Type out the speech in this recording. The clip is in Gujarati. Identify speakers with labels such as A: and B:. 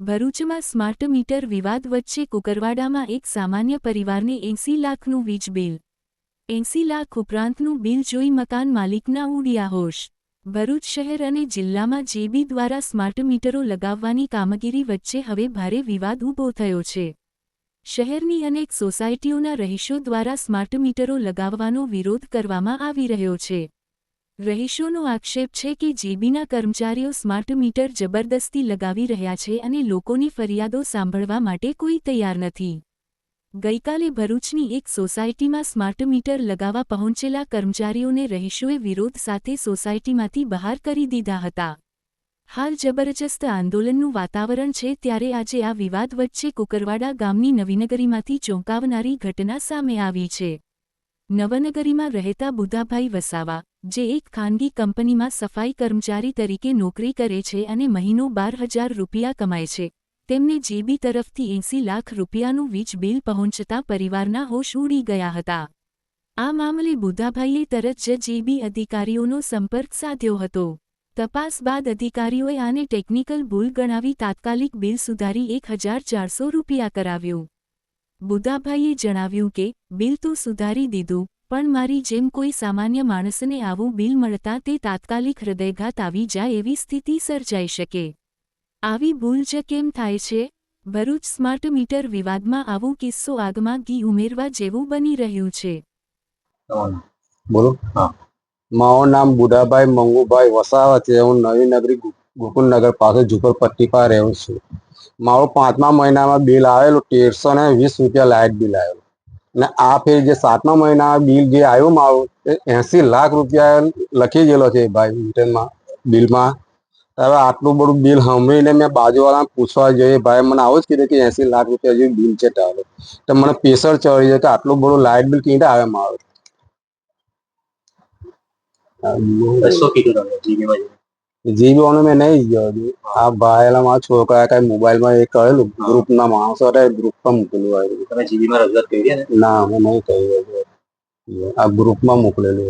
A: ભરૂચમાં સ્માર્ટ મીટર વિવાદ વચ્ચે કુકરવાડામાં એક સામાન્ય પરિવારને એંસી લાખનું વીજ બિલ. એંસી લાખ ઉપરાંતનું બિલ જોઈ મકાન માલિકના ઉડ્યા હોશ. ભરૂચ શહેર અને જિલ્લામાં જેબી દ્વારા સ્માર્ટ મીટરો લગાવવાની કામગીરી વચ્ચે હવે ભારે વિવાદ ઊભો થયો છે. શહેરની અનેક સોસાયટીઓના રહીશો દ્વારા સ્માર્ટ મીટરો લગાવવાનો વિરોધ કરવામાં આવી રહ્યો છે. રહીશોનો આક્ષેપ છે કે જેબીના કર્મચારીઓ સ્માર્ટ મીટર જબરદસ્તી લગાવી રહ્યા છે અને લોકોની ફરિયાદો સાંભળવા માટે કોઈ તૈયાર નથી. ગઈકાલે ભરૂચની એક સોસાયટીમાં સ્માર્ટ મીટર લગાવવા પહોંચેલા કર્મચારીઓને રહીશોએ વિરોધ સાથે સોસાયટીમાંથી બહાર કરી દીધા હતા. હાલ જબરજસ્ત આંદોલનનું વાતાવરણ છે ત્યારે આજે આ વિવાદ વચ્ચે કુકરવાડા ગામની નવીનગરીમાંથી ચોંકાવનારી ઘટના સામે આવી છે. નવનગરીમાં રહેતા બુધાભાઈ વસાવા જે એક ખાનગી કંપનીમાં સફાઈ કર્મચારી તરીકે નોકરી કરે છે અને મહિનો બાર હજાર રૂપિયા કમાય છે. તેમને જેબી તરફથી એંસી લાખ રૂપિયાનું વીજ બિલ પહોંચતા પરિવારના હોશ ઉડી ગયા હતા. આ મામલે બુધાભાઈએ તરત જ જેબી અધિકારીઓનો સંપર્ક સાધ્યો હતો. તપાસ બાદ અધિકારીઓએ આને ટેકનિકલ ભૂલ ગણાવી તાત્કાલિક બિલ સુધારી એક હજાર ચારસો રૂપિયા કરાવ્યું. બુધાભાઈએ જણાવ્યું કે, બિલ તો સુધારી દીધું પણ મારી જેમ કોઈ સામાન્ય માણસને આવું બિલ મળતા તે તાત્કાલિક હૃદયઘાત આવી જાય એવી સ્થિતિ સર્જાઈ શકે. આવી ભૂલ જ કેમ થાય છે? ભરૂચ સ્માર્ટ મીટર વિવાદમાં આવો કિસ્સો આગમાં ઘી ઉમેરવા જેવું બની રહ્યું છે.
B: બોલો.
C: હા.
B: મારું નામ બુઢાભાઈ મંગુભાઈ વસાવા છે. હું નવી નગરી ગોકુલનગર પાસે ઝુંપડપટ્ટી પર રહું છું. મારું પાંચમા મહિનામાં બિલ આવેલું તેરસો ને વીસ રૂપિયા લાઇટ બિલ આવેલું. ને આ ફેર જે સાતમા મહિના બિલ જે આવ્યું મારું એસી લાખ રૂપિયા લખી ગયેલો છે ભાઈ મીટરમાં બિલમાં. હવે આટલું બધું બિલ સાંભળીને મેં બાજુવાળા પૂછવા જોઈએ, ભાઈ મને આવું જ કીધું કે એસી લાખ રૂપિયા જેવું બિલ છે તારું. તો મને પ્રેશર ચડી જાય કે આટલું બધું લાઇટ બિલ ક્યાં આવે મારું? જીબી મેં નહીં ગયો હજુ આ ભાઈ મારા છોકરા કઈ મોબાઈલમાં એ કહેલું ગ્રુપના માણસો હતા ગ્રુપમાં મોકલ્યું આવ્યું
C: તમે જીબીમાં રજૂઆત કરી ના?
B: હું નહીં કહ્યું આ ગ્રુપમાં મોકલેલું.